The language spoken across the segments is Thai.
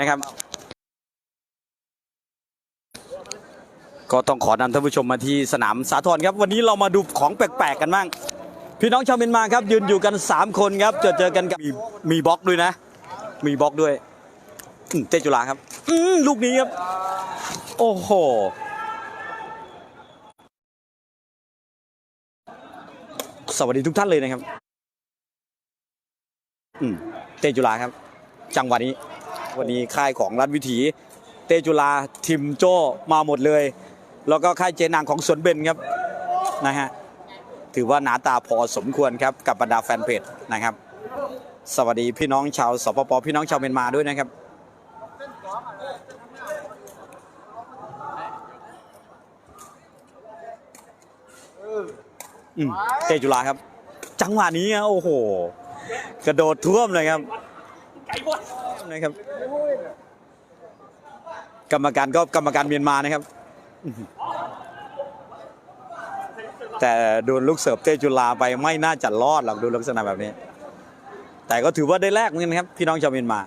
นะครับ ก็ต้องขอนำท่านผู้ชมมาที่สนามสาทรครับ วันนี้เรามาดูของแปลกๆกันบ้าง พี่น้องชาวเมียนมาครับ ยืนอยู่กัน 3 คนครับ เจอเจอกันกับมีมีบล็อกด้วยนะ มีบล็อกด้วยเตจุฬาครับลูกนี้ครับ โอ้โหสวัสดีทุกท่านเลยนะครับ อืม เตจุฬาครับ จังหวะนี้ วันนี้ค่ายของรัฐวิถี เตจุฬาทิมโจมาหมดเลย แล้วก็ค่ายเจนางของสวนเบนครับนะฮะถือว่าหนาตาพอสมควรครับกับบรรดาแฟนเพจนะครับ สวัสดีพี่น้องชาวสปปพี่น้องชาวเมียนมาด้วยนะครับเตจุฬาครับ จังหวะนี้โอ้โห กระโดดท่วมเลยครับ นะครับ กรรมการก็กรรมการเมียนมานะครับ แต่โดนลูกเสิร์ฟเตจุฬาไปไม่น่าจะรอดหรอกดูลักษณะแบบนี้ แต่ก็ถือว่าได้แลกเหมือนกันครับ พี่น้องชาวเมียนมา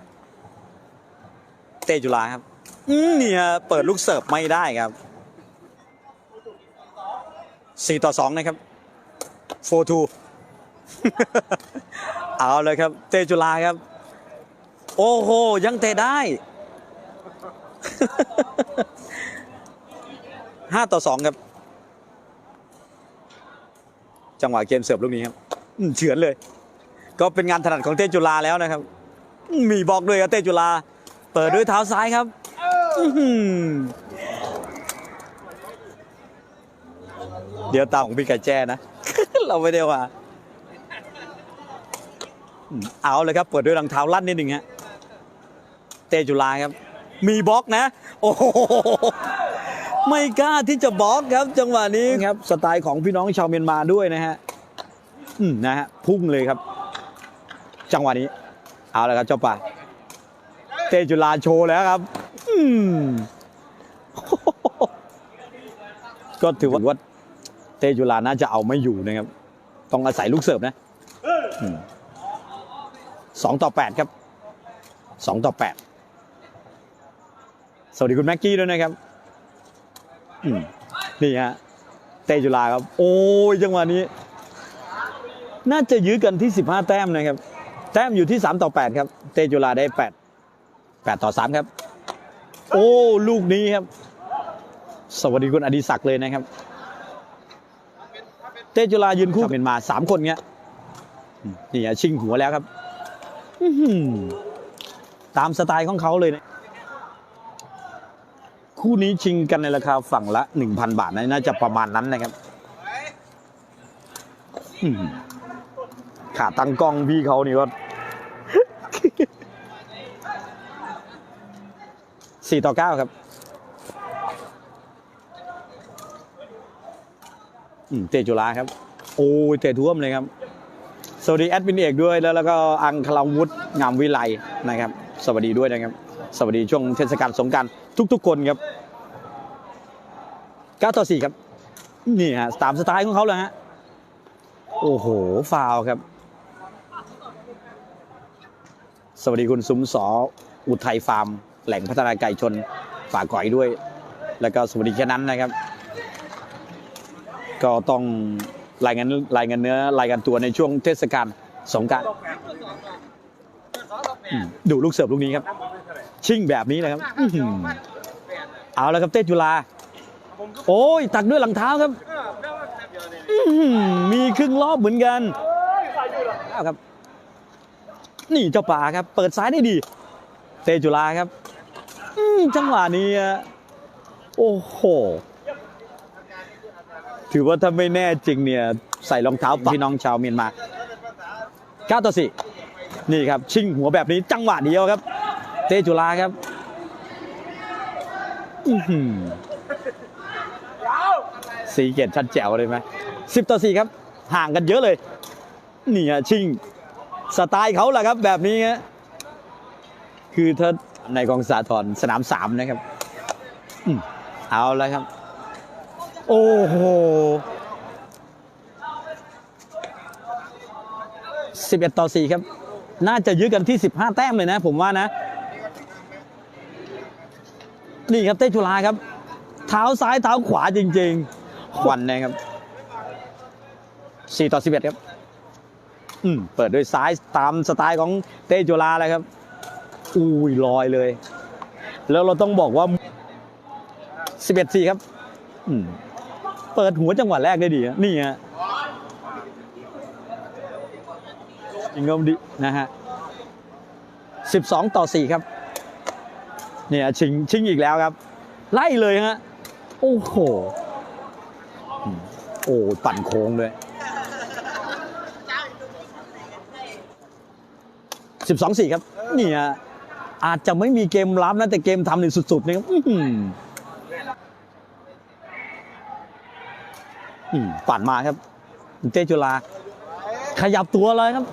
เตจุฬาครับอืเนี่ยเปิดลูกเสิร์ฟไม่ได้ครับสี่ต่อสองนะครับโฟทูเอาเลยครับ เตจุฬาครับ โอ้โห ยังเตะได้ ห้าต่อสองครับ จังหวะเกมเสิร์ฟลูกนี้ครับเฉือนเลย ก็เป็นงานถนัดของเต้จุฬาแล้วนะครับ มีบอกด้วยครับเต้จุฬาเปิดด้วยเท้าซ้ายครับเดี๋ยวตาของพี่ไก่แจ้นะ เราไม่ได้ว่าอืมเอาเลยครับ เปิดด้วยรองเท้าลั่นนิดหนึ่งฮะ เตจุฬาครับ มีบล็อกนะ โอ้โหไม่กล้าที่จะบล็อกครับ จังหวะนี้ครับสไตล์ของพี่น้องชาวเมียนมาด้วยนะฮะอืมนะฮะพุ่งเลยครับ จังหวะนี้ เอาละครับเจ้าป่าเตจุฬาโชว์แล้วครับ อืมก็ถือว่าเตจุฬาน่าจะเอาไม่อยู่นะครับ ต้องอาศัยลูกเสิร์ฟนะสองต่อแปดครับสองต่อแปด สวัสดีคุณแม็กกี้ด้วยนะครับอืมนี่ฮะเตจุฬาครับ โอ้ยจังหวะนี้ น่าจะยื้อกันที่ 15 แต้มนะครับ แต้มอยู่ที่ 3 ต่อ 8 ครับ เตจุฬาได้ 8 8 ต่อ 3 ครับ โอ้ลูกนี้ครับ สวัสดีคุณอดิศักดิ์เลยนะครับ เตจุฬายืนคู่เป็นมา 3 คนเงี้ยอืมนี่อะชิงหัวแล้วครับอื้อหือตามสไตล์ของเขาเลยนะ คู่นี้ชิงกันในราคาฝั่งละ 1,000 บาทนะน่าจะประมาณนั้นนะครับขาตั้งกล้องพี่เขานี่ก็สี่ต่อเก้าครับเตจุฬาครับ โอ้ยเตะท่วมเลยครับ สวัสดีแอดมินเอกด้วยแล้วแล้วก็อังคลาวุฒิงามวิไลนะครับ สวัสดีด้วยนะครับ สวัสดีช่วงเทศกาลสงกราร ทุก ๆ คนครับ9ต่อ4ครับ นี่ฮะตามสไตล์ของเขาเลยฮะ โอ้โห ฟาวครับ สวัสดีคุณซุ้มสออุทัยฟาร์ม แหล่งพัฒนาไก่ชนฝากก่อยด้วย แล้วก็สวัสดีแค่นั้นนะครับ ก็ต้องรายงานรายงานเนื้อรายงานตัวในช่วงเทศกาลสงกราร ดูลูกเสิร์ฟลูกนี้ครับ ชิ่งแบบนี้นะครับอื้อหือเอาแล้วครับเต้จุฬาโอ้ยตักด้วยหลังเท้าครับอื้อหือมีครึ่งรอบเหมือนกันเอาครับ นี่เจ้าป่าครับ เปิดซ้ายได้ดี เตจุฬาครับอืมจังหวะนี้อะโอ้โห ถือว่าถ้าไม่แน่จริงเนี่ย ใส่รองเท้าพี่น้องชาวเมียนมา9ต่อ4 นี่ครับชิงหัวแบบนี้จังหวะเดียวครับ เตจุฬาครับอื้อหือสีเกตชัดแจ๋วเลยไหมสิบต่อสี่ครับ ห่างกันเยอะเลย นี่ฮะชิงสไตล์เขาแหละครับ แบบนี้ฮะคือถ้าในกองสาทรสนามสามนะครับอเอาแล้วครับ โอ้โหสิบเอ็ดต่อสี่ครับ น่าจะยื้อกันที่สิบห้าแต้มเลยนะ ผมว่านะ นี่ครับเต้จุฬาครับ เท้าซ้ายเท้าขวาจริงๆวันนะครับ4ต่อ11 ครับ อืมเปิดด้วยซ้ายตามสไตล์ของเต้จุฬาเลยครับ อุ้ยลอยเลย แล้วเราต้องบอกว่า 11 4 ครับ อืมเปิดหัวจังหวะแรกได้ดีนะนี่ฮะ ยิงก็ดีนะฮะ12 ต่อ 4 ครับ เนี่ยชิงชิงอีกแล้วครับ ไล่เลยฮะ โอ้โห โอ้ปั่นโค้งเลย 12 4 ครับ เนี่ย อาจจะไม่มีเกมรับนะ แต่เกมทำนี่สุดๆนะครับอืมปั่นมาครับเตจุลา ขยับตัวเลยครับ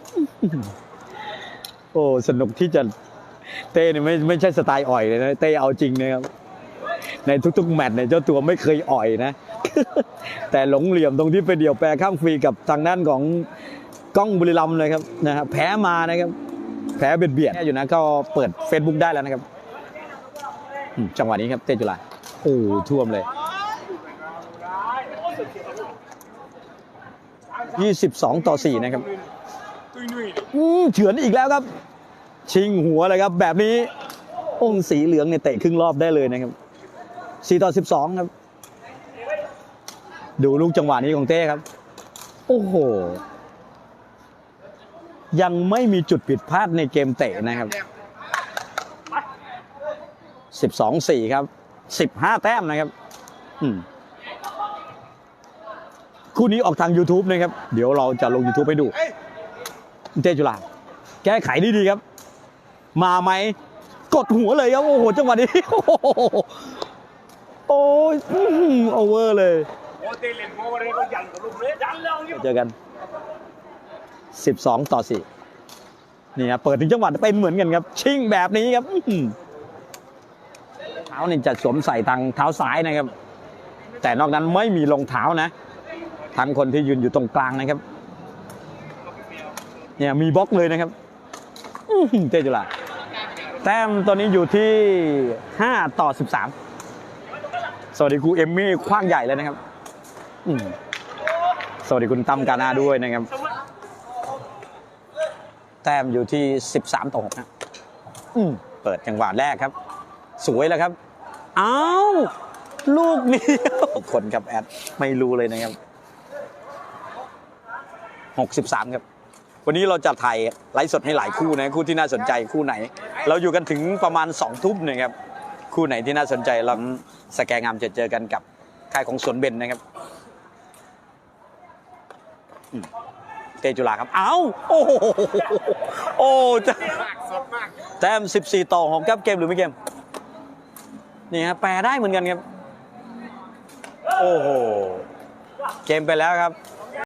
โอ้สนุกที่จะเต้เนี่ยไม่ไม่ใช่สไตล์อ่อยเลยนะเต้เอาจริงนะครับในทุกๆแมตช์เนี่ยเจ้าตัวไม่เคยอ่อยนะ แต่หลงเหลี่ยมตรงที่ไปเดี่ยวแปรข้ามฟรีกับทางด้านของกล้องบุรีรัมย์เลยครับนะฮะแพ้มานะครับ แพ้เบียดเบียดอยู่นะก็เปิด Facebook ได้แล้วนะครับ จังหวะนี้ครับเต้จุฬาโอ้ท่วมเลย 22 ต่อ 4 นะครับอืมเฉือนอีกแล้วครับ ชิงหัวเลยครับ แบบนี้องค์สีเหลืองเนี่ยเตะครึ่งรอบได้เลยนะครับ 4 ต่อ 12 ครับ ดูลูกจังหวะนี้ของเต้ครับ โอ้โห ยังไม่มีจุดผิดพลาดในเกมเตะนะครับ 12 4 ครับ 15 แต้มนะครับ อืม คู่นี้ออกทาง YouTube นะครับ เดี๋ยวเราจะลง YouTube ให้ดู เต้จุฬาแก้ไขดีดีครับ มาไหม กดหัวเลยครับ โอ้โห จังหวะนี้ โอ้ยโอเวอร์เลยเจอกัน 12 ต่อ 4 นี่ครับเปิดถึงจังหวัดเป็นเหมือนกันครับ ชิ่งแบบนี้ครับเท้านี่จะสวมใส่ทางเท้าซ้ายนะครับ แต่นอกนั้นไม่มีรองเท้านะ ทั้งคนที่ยืนอยู่ตรงกลางนะครับ เนี่ยมีบล็อกเลยนะครับเจจุฬาแต้มตอนนี้อยู่ที่ 5 ต่อ 13 สวัสดีครูเอมมี่คว้างใหญ่เลยนะครับสวัสดีคุณตั้มกานาด้วยนะครับ แต้มอยู่ที่ 13 ต่อ6นะเปิดจังหวะแรกครับ สวยแล้วครับ อ้าว ลูกนี้คนครับแอด ไม่รู้เลยนะครับ 63 ครับ วันนี้เราจะถ่ายไลฟ์สดให้หลายคู่นะคู่ที่น่าสนใจคู่ไหน เราอยู่กันถึงประมาณ2ทุ่มนะครับคู่ไหนที่น่าสนใจเราสแกนงามจะเจอกันกับค่ายของสวนเบนนะครับเตจุฬาครับ เอ้าโอ้โหโอ้จะแต้ม 14 ต่อ6ครับเกมหรือไม่เกม นี่ฮะแปลได้เหมือนกันครับ โอ้โห เกมไปแล้วครับ